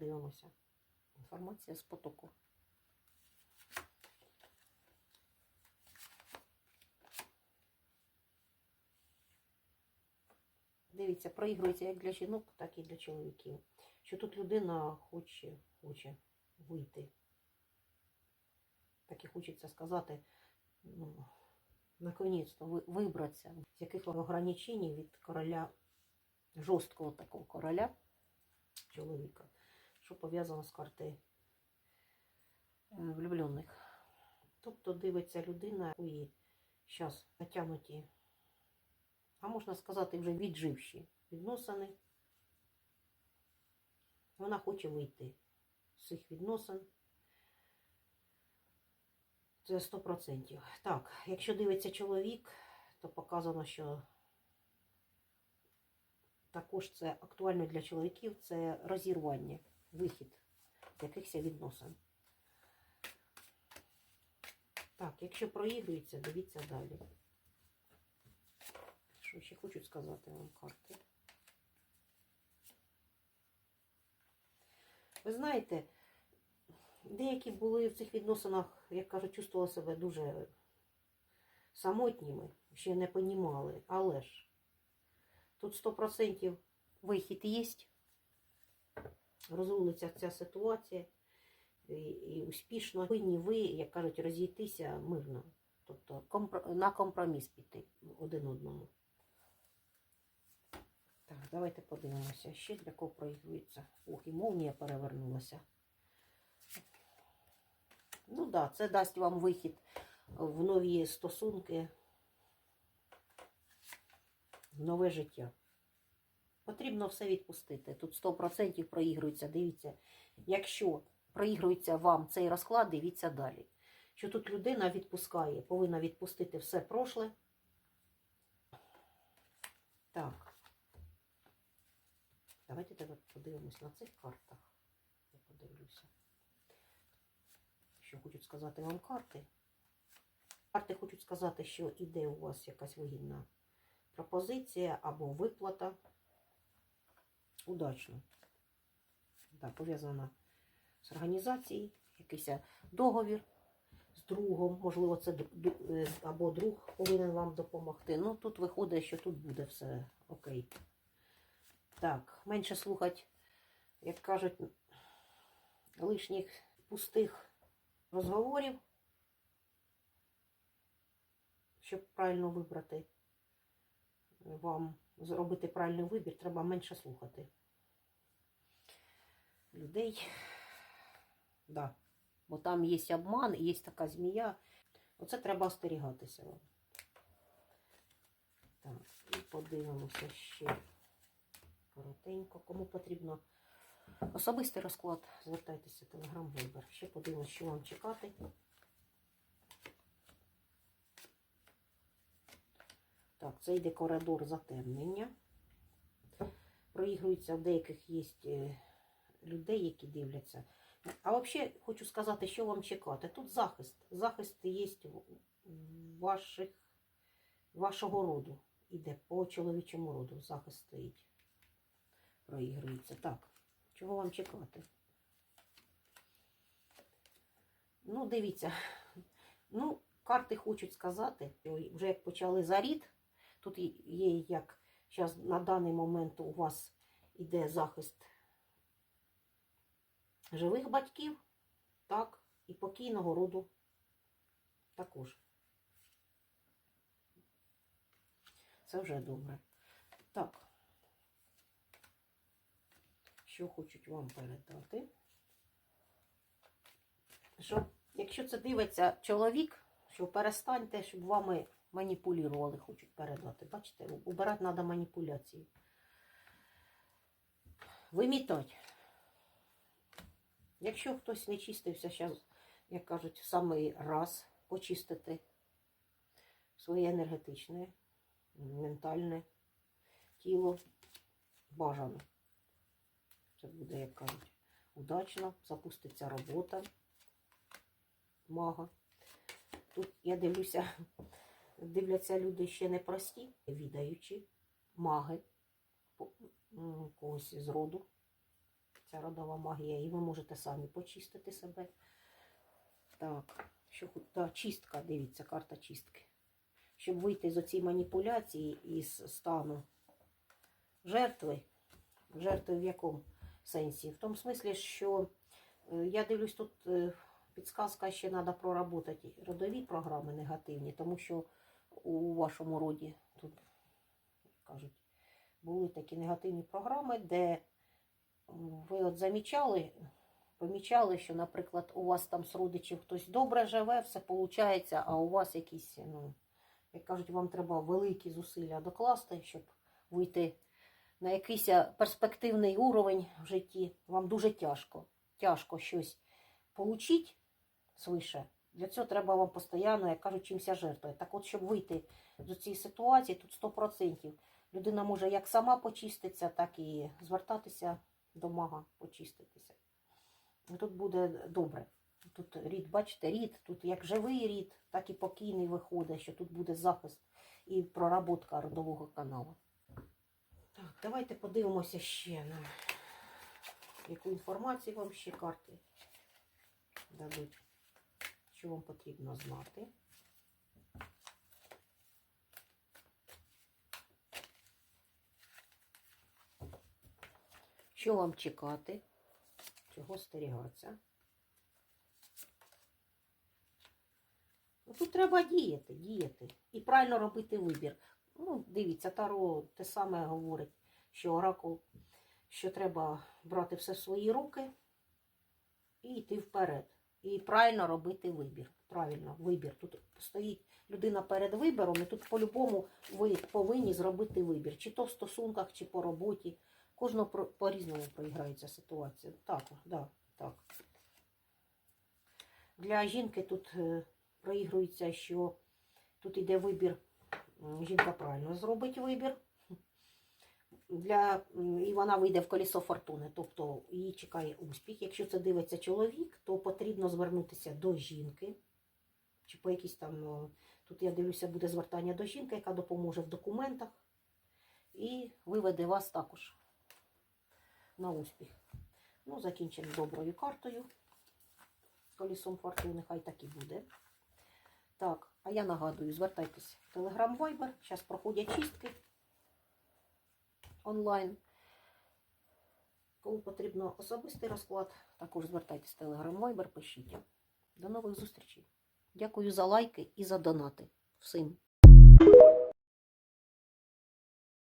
подивимося. Інформація з потоку. Дивіться, проігрується як для жінок, так і для чоловіків. Що тут людина хоче, хоче вийти. Так і хочеться сказати, ну, наконець-то вибратися з яких ограничень від короля, жорсткого такого короля, чоловіка, що пов'язано з карти влюблених. Тобто дивиться людина, у її зараз натягнуті, а можна сказати, вже відживші відносини. Вона хоче вийти з цих відносин. Це 100%. Так, якщо дивиться чоловік, то показано, що також це актуально для чоловіків, це розірвання, вихід якихось відносин. Так, якщо проігрується, дивіться далі. Що ще хочуть сказати вам карти? Ви знаєте, деякі були в цих відносинах, як кажуть, чувствували себе дуже самотніми, ще не понімали. Але ж тут 100% вихід є, розрулиться ця ситуація і, і успішно повинні ви, як кажуть, розійтися мирно. Тобто компро- на компроміс піти один одному. Так, давайте подивимося, ще для кого проігрується. Ох, і молнія перевернулася. Ну так, да, це дасть вам вихід в нові стосунки, в нове життя. Потрібно все відпустити. Тут 100% проігрується. Дивіться, якщо проігрується вам цей розклад, дивіться далі. Що тут людина відпускає, повинна відпустити все прошле. Так. Давайте тепер подивимось на цих картах. Я подивлюся. Що хочуть сказати вам карти. Карти хочуть сказати, що іде у вас якась вигідна пропозиція або виплата. Удачно. Да, пов'язана з організацією, якийсь договір з другом, можливо, це е, або друг повинен вам допомогти. Ну, тут виходить, що тут буде все окей. Так, менше слухати, як кажуть, лишніх пустих розговорів, щоб правильно вибрати вам, зробити правильний вибір, треба менше слухати людей. Да. Бо там є обман, є така змія. Оце треба остерігатися. Так, і подивимося ще коротенько. Кому потрібно особистий розклад, звертайтеся в телеграм вибір. Ще подивимося, що вам чекати. Так, це йде коридор затемнення. Проігрується в деяких є е, людей, які дивляться. А взагалі хочу сказати, що вам чекати. Тут захист. Захист є ваших, вашого роду. Іде по чоловічому роду. Захист стоїть. Проігрується. Так, чого вам чекати? Ну, дивіться. Ну, карти хочуть сказати, вже як почали зарід, тут є як зараз на даний момент у вас іде захист живих батьків, так, і покійного роду також. Це вже добре. Так, що хочуть вам передати? Що, якщо це дивиться чоловік, що перестаньте, щоб вами маніпулювали, хочуть передати. Бачите, убирати треба маніпуляції. Вимітать. Якщо хтось не чистився, зараз, як кажуть, в самий раз почистити своє енергетичне, ментальне тіло бажано. Це буде, як кажуть, удачно, запуститься робота мага. Тут я дивлюся, дивляться люди ще не прості, відаючі, маги, когось з роду ця родова магія, і ви можете самі почистити себе. Так, що та, чистка, дивіться, карта чистки. Щоб вийти з оцій маніпуляції із стану жертви. Жертви в якому сенсі? В тому смислі, що е, я дивлюсь, тут е, підсказка ще треба проработати родові програми негативні, тому що у вашому роді тут кажуть, були такі негативні програми, де ви от замічали, помічали, що, наприклад, у вас там з родичів хтось добре живе, все виходить, а у вас якісь, ну, як кажуть, вам треба великі зусилля докласти, щоб вийти на якийсь перспективний уровень в житті. Вам дуже тяжко. Тяжко щось отримати свише. Для цього треба вам постійно, як кажуть, чимся жертвувати. Так от, щоб вийти з цієї ситуації, тут 100%. Людина може як сама почиститися, так і звертатися до мага почиститися. Тут буде добре. Тут рід, бачите, рід, тут як живий рід, так і покійний виходить, що тут буде захист і проработка родового каналу. Так, давайте подивимося ще на яку інформацію вам ще карти дадуть, що вам потрібно знати. Що вам чекати? Чого стерігатися? Ну, Тут треба діяти, діяти. І правильно робити вибір. Ну, дивіться, Таро те саме говорить, що оракул, що треба брати все в свої руки і йти вперед. І правильно робити вибір. Правильно, вибір. Тут стоїть людина перед вибором, і тут по-любому ви повинні зробити вибір. Чи то в стосунках, чи по роботі. Кожного по-різному проіграється ситуація. Так, да, так. Для жінки тут е, проігрується, що тут йде вибір. Жінка правильно зробить вибір. Для, і вона вийде в колесо фортуни, тобто її чекає успіх. Якщо це дивиться чоловік, то потрібно звернутися до жінки. Чи по якісь там, тут я дивлюся, буде звертання до жінки, яка допоможе в документах і виведе вас також на успіх. Ну, закінчимо доброю картою. Колісом фортуни, хай так і буде. Так, а я нагадую, звертайтесь в Telegram Viber. Зараз проходять чистки онлайн. Кому потрібно особистий розклад, також звертайтесь в Telegram Viber, пишіть. До нових зустрічей. Дякую за лайки і за донати. Всім.